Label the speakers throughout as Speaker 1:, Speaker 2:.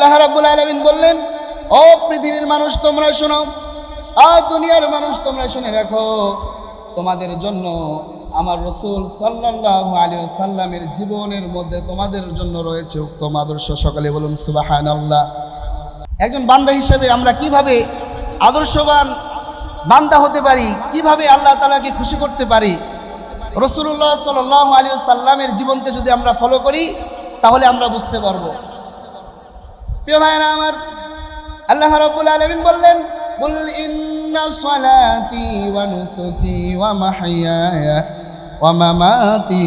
Speaker 1: আল্লাহ রাব্বুল আলামিন বললেন, ও পৃথিবীর মানুষ তোমরা শোনো। আ দুনিয়ার মানুষ তোমরা শুনে রাখো। তোমাদের জন্য আমার রসুল সাল্লাল্লাহু আলাইহি সাল্লামের জীবনের মধ্যে তোমাদের জন্য রয়েছে উত্তম আদর্শ। সকালে বলুন, সুবহানাল্লাহ। একজন বান্দা হিসেবে আমরা কীভাবে আদর্শবান বান্দা হতে পারি? কীভাবে আল্লাহ তালাকে খুশি করতে পারি? রসুল্লাহ সাল আলী সাল্লামের জীবনকে যদি আমরা ফলো করি, তাহলে আমরা বুঝতে পারব। প্রিয় ভাইরা আমার, আল্লাহ রাব্বুল আলামিন বললেন কুল ইন্না সালাতি ওয়া নুসুকি ওয়া মাহইয়ায়া ওয়া মামাতি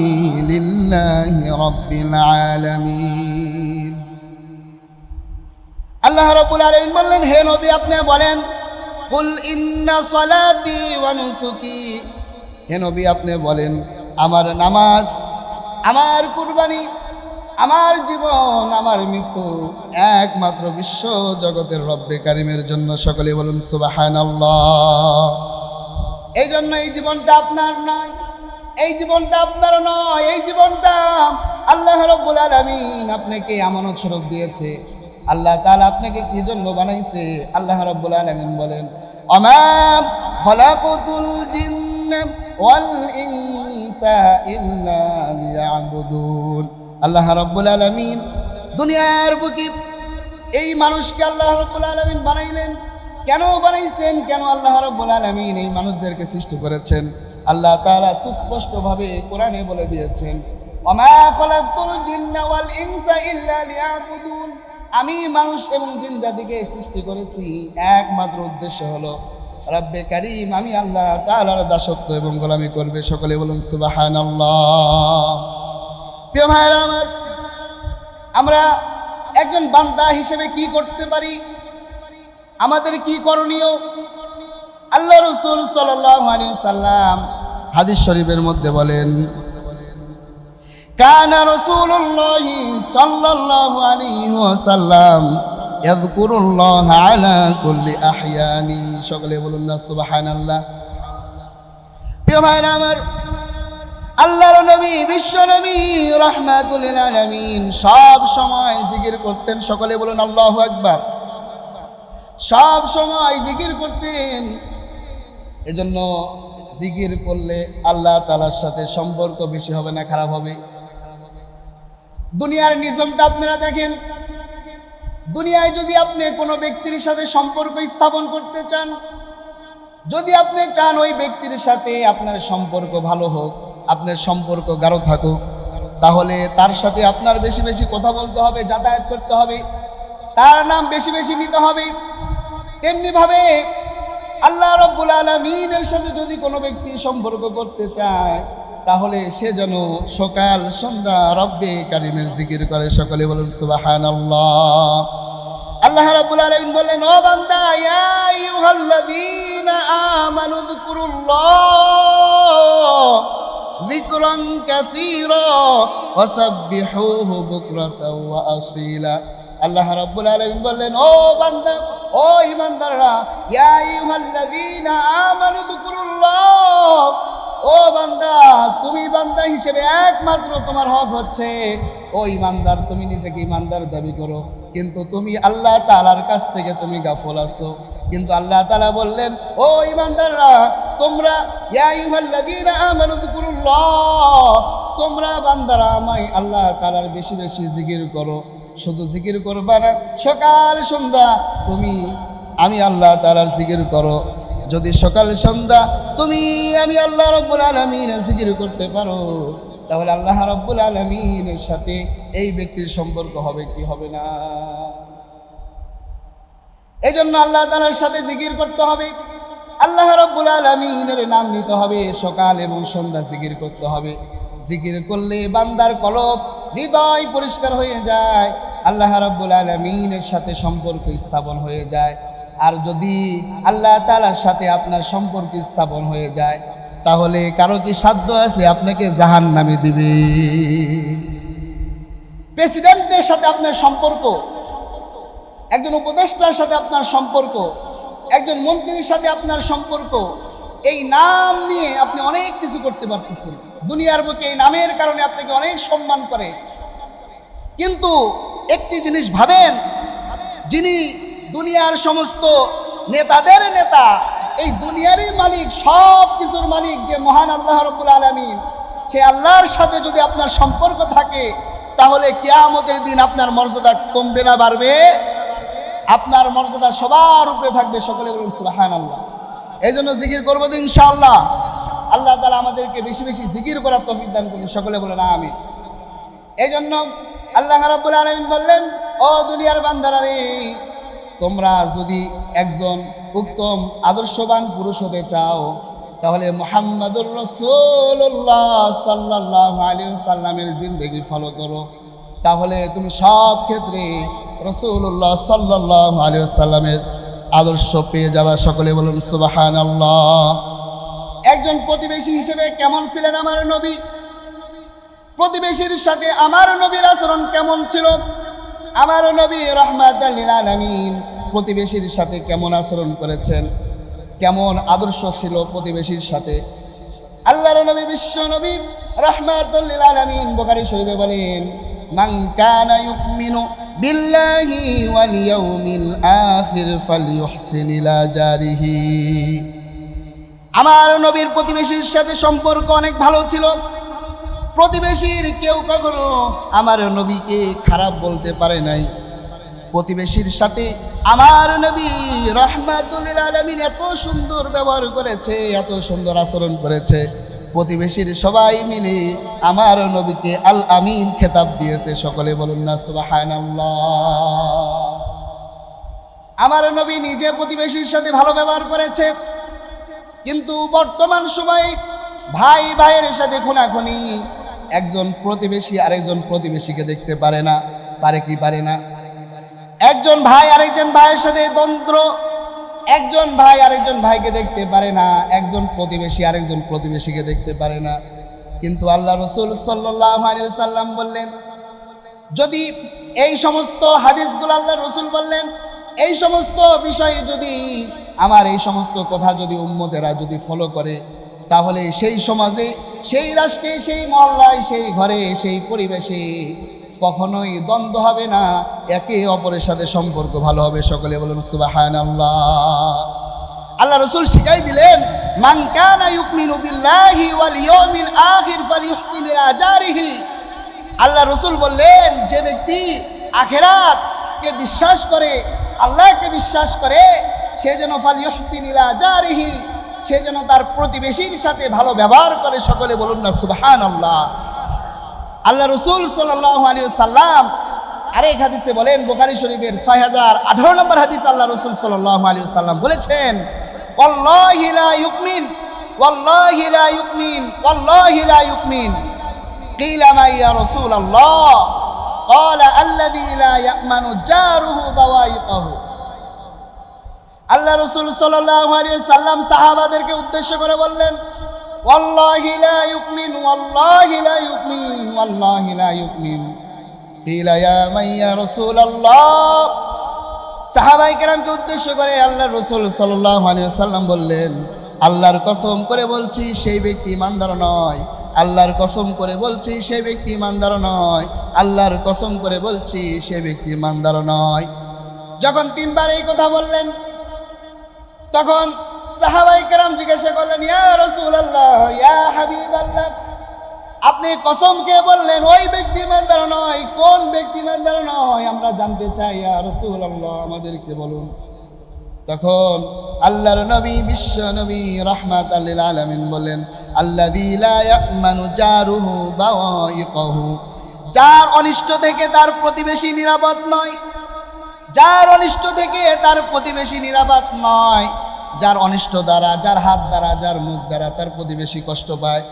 Speaker 1: লিল্লাহি রাব্বিল আলামিন। আল্লাহ রাব্বুল আলামিন বললেন, হে নবী, আপনি বলেন কুল ইন্না সালাতি ওয়া নুসুকি। হে নবী, আপনি বলেন, আমার নামাজ, আমার কুরবানি আমার জীবন, আমার মৃত্যু একমাত্র বিশ্ব জগতের রব্বে কারিমের জন্য সকলে বলুন সুবহানাল্লাহ। এই জন্য এই জীবনটা আপনার নয়, এই জীবনটা আপনার নয়, এই জীবনটা আল্লাহ রব্বুল আলামিন আপনাকে আমানত স্বরূপ দিয়েছে। আল্লাহ তাআলা আপনাকে কি জন্য বানাইছে? আল্লাহ রব্বুল আলামিন বলেন আমাম খলাকুতুল জিন্না ওয়াল ইনসা ইল্লা লিয়াবুদুন। আল্লাহ রব্বুল আলামিন দুনিয়ার বুকে এই মানুষকে আল্লাহ রব্বুল আলামিন বানাইলেন। কেন বানাইছেন? কেন আল্লাহ রব্বুল আলামিন এই মানুষদেরকে সৃষ্টি করেছেন? আল্লাহ তাআলা সুস্পষ্টভাবে কোরআনে বলে দিয়েছেন আমি মানুষ এবং জিন জাতিকে সৃষ্টি করেছি, একমাত্র উদ্দেশ্য হলো, রব্বে কারিম, আমি আল্লাহ তাআলার দাসত্ব এবং গোলামি করবে। সকলে বলুন, সুবহানাল্লাহ। প্রিয় ভাইয়েরা আমার, আমরা একজন বান্দা হিসেবে কি করতে পারি? আমাদের কি করণীয়? আল্লাহ রসুল সাল্লাম হাদিস শরীফের মধ্যে বলেন, কানা রসুল্লাহ সাল্লাল্লাহু আলাইহি ওয়াসাল্লাম ইয়াযকুরুল্লাহ আলা কুল্লি আহয়ানি। সকলে বলুন না, সুবহানাল্লাহ। প্রিয় ভাইরা আমার আল্লাহর নবী, বিশ্ব নবী রহমাতুল আলামিন সব সময় জিকির করতেন। সকলে বলুন, আল্লাহ একবার সব সময় জিকির করতেন। এজন্য জিকির করলে আল্লাহ তালার সাথে সম্পর্ক বেশি হবে না, খারাপ হবে। দুনিয়ার নিজমটা আপনারা দেখেন। দুনিয়ায় যদি আপনি কোনো ব্যক্তির সাথে সম্পর্ক স্থাপন করতে চান, যদি আপনি চান ওই ব্যক্তির সাথে আপনার সম্পর্ক ভালো হোক আপনার সম্পর্ক গাঢ় থাকুক। তাহলে তার সাথে আপনার বেশি বেশি কথা বলতে হবে, যাতায়াত করতে হবে। তার নাম বেশি বেশি নিতে হবে। তেমনিভাবে আল্লাহ রব্বুল আলমিনের সাথে যদি কোনো ব্যক্তি সম্পর্ক করতে চায়, তাহলে সে যেন সকাল সন্ধ্যা রব্বে কারিমের জিকির করে। সকলে বলুন সুবাহান আল্লাহ রাব্বুল আলামিন বললেন, ও বান্দা, ইয়া আইয়ুহাল্লাযীনা আমানু যিকুরুল্লাহ কাসীরা, ওয়াসাব্বিহুহু বুকরাতাও ওয়া আসীলা। আল্লাহ রাব্বুল আলামিন বললেন, ও বান্দা, ও ঈমানদাররা, ইয়া আইয়ুহাল্লাযীনা আমানু যিকুরুল্লাহ, ও বান্দা, তুমি বান্দা হিসেবে একমাত্র তোমার হক হচ্ছে। ও ইমানদার তুমি নিজেকে ইমানদার দাবি করো, কিন্তু তুমি আল্লাহ তালার কাছ থেকে তুমি গাফল আছো। কিন্তু আল্লাহ তালা বললেন, ও ইমানদাররা তোমরা বান্দারা আমায় আল্লাহ তালার বেশি বেশি জিকির করো। শুধু জিকির করবা না, সকাল সন্ধ্যা তুমি, আমি আল্লাহ তালার জিকির করো। যদি সকাল সন্ধ্যা তুমি, আমি আল্লাহ রব্বুল আলমিনের জিকির করতে পারো, তাহলে আল্লাহ রব্বুল আলমিনের সাথে এই ব্যক্তির সম্পর্ক হবে কি হবে না? এই জন্য আল্লাহ তালার সাথে জিকির করতে হবে। আল্লাহ রব্বুল আলমিনের নাম নিতে হবে, সকাল এবং সন্ধ্যা জিকির করতে হবে। জিকির করলে বান্দার কলব হৃদয় পরিষ্কার হয়ে যায়, আল্লাহ রব্বুল আলমিনের সাথে সম্পর্ক স্থাপন হয়ে যায়। আর যদি আল্লাহ তালার সাথে আপনার সম্পর্ক স্থাপন হয়ে যায়, তাহলে কারও কি সাধ্য আছে আপনাকে জাহান নামে দিবে? প্রেসিডেন্টের সাথে আপনার সম্পর্ক, একজন উপদেষ্টার সাথে আপনার সম্পর্ক একজন মন্ত্রীর সাথে আপনার সম্পর্ক, এই নাম নিয়ে আপনি অনেক কিছু করতে পারতেছেন। দুনিয়ার বুকে এই নামের কারণে আপনাকে অনেক সম্মান করে। কিন্তু একটি জিনিস ভাবেন, যিনি দুনিয়ার সমস্ত নেতাদের নেতা, এই দুনিয়ারই মালিক, সব কিছুর মালিক যে মহান আল্লাহ রবুল আলমিন, সে আল্লাহর সাথে যদি আপনার সম্পর্ক থাকে, তাহলে কেয়ামতের দিন আপনার মর্যাদা কমবে না, বাড়বে। আপনার মর্যাদা সবার উপরে থাকবে সকলে বলুন সুবাহান আল্লাহ এই জন্য জিকির করব তো ইনশাআল্লাহ। আল্লাহ তালা আমাদেরকে বেশি বেশি জিকির করার তফিক দান করুন, সকলে বলেন আমি এই জন্য আল্লাহ রাব্বুল আলমিন বললেন, ও দুনিয়ার বান্দারা রে তোমরা যদি একজন উত্তম, আদর্শবান পুরুষ হতে চাও, তাহলে মোহাম্মদুর রসুল্লাহ সাল্লাহ আলী সাল্লামের জিন্দগি ফলো করো। তাহলে তুমি সব ক্ষেত্রে রসুল্লাহ সাল্লাহ আলী সাল্লামের আদর্শ পেয়ে যাওয়া সকলে বলুন সুবাহান আল্লাহ একজন প্রতিবেশী হিসেবে কেমন ছিলেন আমার নবী? প্রতিবেশীর সাথে আমার নবীর আচরণ কেমন ছিল? আমার নবী রহমাত প্রতিবেশীর সাথে কেমন আচরণ করেছেন? কেমন আদর্শ ছিল প্রতিবেশীর সাথে? আল্লাহর নবী, বিশ্ব নবী রহমাতুল্লিল বোকারি শরীফে বলেন, মান কানা ওয়াল ইয়াউমিল আখির ফালইউহসিন ইলা জারিহি। আমার নবীর প্রতিবেশীর সাথে সম্পর্ক অনেক ভালো ছিল। প্রতিবেশীর কেউ কখনো আমার নবীকে খারাপ বলতে পারে নাই। প্রতিবেশীর সাথে আমার নবী রহমাতুল আলমিন এত সুন্দর ব্যবহার করেছে, এত সুন্দর আচরণ করেছে। প্রতিবেশীর সবাই মিলে আমার নবীকে আল আমিন খেতাব দিয়েছে। সকলে বলুন না সুবাহান আমার নবী নিজে প্রতিবেশীর সাথে ভালো ব্যবহার করেছে। কিন্তু বর্তমান সময়ে ভাই ভাইয়ের সাথে খুনাখুনি। একজন প্রতিবেশী আরেকজন প্রতিবেশীকে দেখতে পারে না, পারে কি পারে না? একজন ভাই আরেকজন ভাইয়ের সাথে দ্বন্দ্ব। একজন ভাই আরেকজন ভাইকে দেখতে পারে না, একজন প্রতিবেশী আরেকজন প্রতিবেশীকে দেখতে পারে না। কিন্তু আল্লাহ রসুল সাল্লাম বললেন, যদি এই সমস্ত হাদিসগুলো আল্লাহ রসুল বললেন, এই সমস্ত বিষয়ে যদি আমার এই সমস্ত কথা যদি উম্মতেরা যদি ফলো করে, তাহলে সেই সমাজে, সেই রাষ্ট্রে, সেই মহল্লায়, সেই ঘরে, সেই পরিবেশে কখনোই দ্বন্দ্ব হবে না। একে অপরের সাথে সম্পর্ক ভালো হবে সকলে বলুন সুবাহান আল্লাহ রসুল শিখাই দিলেন আল্লাহ রসুল বললেন, যে ব্যক্তি আখেরাতকে বিশ্বাস করে আল্লাহকে বিশ্বাস করে, সে যেন জারিহি সে যেন তার প্রতিবেশীর সাথে ভালো ব্যবহার করে, সকলে বলুন না সুবহান আল্লাহ আল্লাহ রসুল সাল্লাহ আলী সাল্লাম আরেক হাদিসে বলেন বোকারি শরীফের ছয় হাজার আঠারো নম্বর হাদিস আল্লাহ রসুল সাল্লাহ আলী সাল্লাম বলেছেন ওয়াল্লাহি লা ইউকমিন ওয়াল্লাহি লা ইউকমিন ওয়াল্লাহি লা ইউকমিন قيل ما يا رسول الله قال الذي لا يأمن جاره بوائقه আল্লাহ রসুল সাল্লাম সাহাবাদেরকে উদ্দেশ্য করে বললেন والله لا يؤمن والله لا يؤمن والله لا يؤمن قيل يا من يا رسول الله সাহাবাই কেরামকে উদ্দেশ্য করে আল্লাহ রসুল সাল্লাল্লাহু আলাইহি সাল্লাম বললেন আল্লাহর কসম করে বলছি সেই ব্যক্তি ইমানদার নয় আল্লাহর কসম করে বলছি সেই ব্যক্তি ইমানদার নয় আল্লাহর কসম করে বলছি সেই ব্যক্তি ইমানদার নয় যখন তিনবার এই কথা বললেন তখন সাহাবাই কেরাম জিজ্ঞাসা করলেন, ইয়া রসুল আল্লাহ ইয়া হাবিব আল্লাহ আপনি কসম কে বললেন, ওই ব্যক্তি ইমানদার নয়, কোন ব্যক্তি ইমানদার নয়? আমরা জানতে চাই, ইয়া রসুল আল্লাহ আমাদেরকে বলুন। তখন আল্লাহর নবী, বিশ্ব নবী রহমাত আল্লিল আলমিন বললেন আল্লাহ জারুহু বাওয়াইকাহু। যার অনিষ্ট থেকে তার প্রতিবেশী নিরাপদ নয়। যার অনিষ্ট থেকে তার প্রতিবেশী নিরাপদ নয়। যার অনিষ্ট দ্বারা, যার হাত দ্বারা, যার মুখ দ্বারা তার প্রতিবেশী কষ্ট পায়।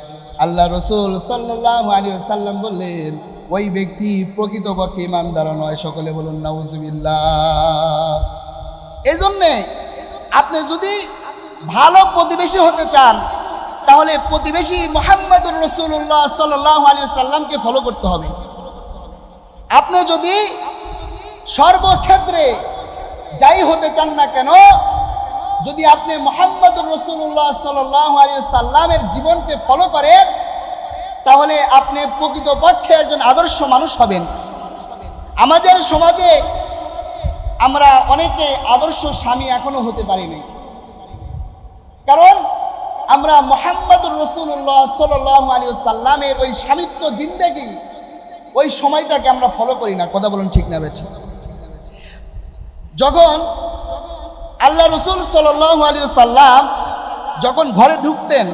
Speaker 1: আল্লাহ রসুল সাল্লাহ আলী সাল্লাম বললেন, ওই ব্যক্তি প্রকৃতপক্ষে ইমানদার নয়। সকলে বলুন, নাউজুবিল্লাহ। এই জন্যে আপনি যদি ভালো প্রতিবেশী হতে চান, তাহলে প্রতিবেশী মোহাম্মদুর রসুল্লাহ সাল্লাহ আলী সাল্লামকে ফলো করতে হবে। আপনি যদি সর্বক্ষেত্রে যাই হতে চান না কেন যদি আপনি মোহাম্মদ রসুল্লাহ সাল্লামের জীবনকে ফলো করেন, তাহলে আপনি প্রকৃতপক্ষে একজন আদর্শ মানুষ হবেন। আমাদের সমাজে আমরা অনেকে আদর্শ স্বামী এখনও হতে পারিনি কারণ আমরা মোহাম্মদুর রসুল্লাহ সাল্লাহ আলী সাল্লামের ওই স্বামিত্ব জিন্দেগি ওই সময়টাকে আমরা ফলো করি না। কথা বলুন ঠিক না বেঠিক যখন আল্লাহ রসুল সাল্লাহ আলী সাল্লাম যখন ঘরে ঢুকতেন,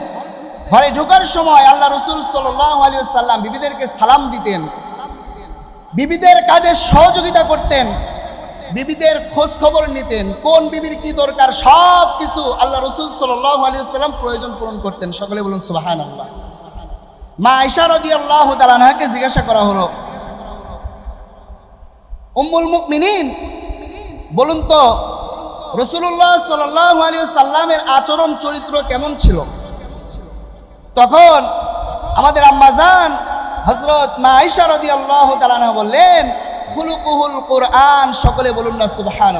Speaker 1: ঘরে ঢুকার সময় আল্লাহ রসুল সাল্লাহ আলী সাল্লাম বিবিদেরকে সালাম দিতেন। বিবিদের কাজে সহযোগিতা করতেন, বিবিদের খোঁজ খবর নিতেন, কোন বিবির কি দরকার, সব কিছু আল্লাহ রসুল সাল্লাহ আলী সাল্লাম প্রয়োজন পূরণ করতেন। সকলে বলুন সুবাহান আল্লাহ মা আয়সা রদি আল্লাহ তালানহাকে জিজ্ঞাসা করা হলো, উম্মুল মুকমিনিন বলুন তো রসুল্লাহ সাল্লাহ আলী সাল্লামের আচরণ, চরিত্র কেমন ছিল? তখন আমাদের আম্মাজান হজরত মা আয়সা রদি আল্লাহ তালানা বললেন, খুলুকুহুল কোরআন সকলে বলুন না সুবহান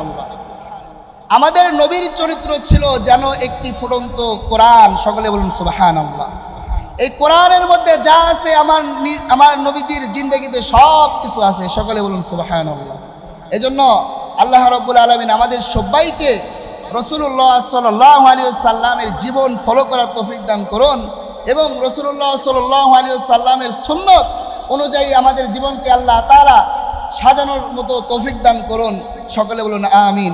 Speaker 1: আমাদের নবীর চরিত্র ছিল যেন একটি ফুটন্ত কোরআন, সকলে বলুন সুবহান এই কোরআনের মধ্যে যা আছে, আমার আমার নবীজির জিন্দগিতে সব কিছু আছে, সকলে বলুন সুবহান এজন্য আল্লাহ রব্বুল আলমিন আমাদের সবাইকে রসুল্লাহ সাল্লাহ আলী সাল্লামের জীবন ফলো করার তৌফিক দান করুন এবং রসুল্লাহ সাল্লাহ আলী সাল্লামের সুন্নত অনুযায়ী আমাদের জীবনকে আল্লাহ তালা সাজানোর মতো তৌফিক দান করুন। সকলে বলুন, আমিন।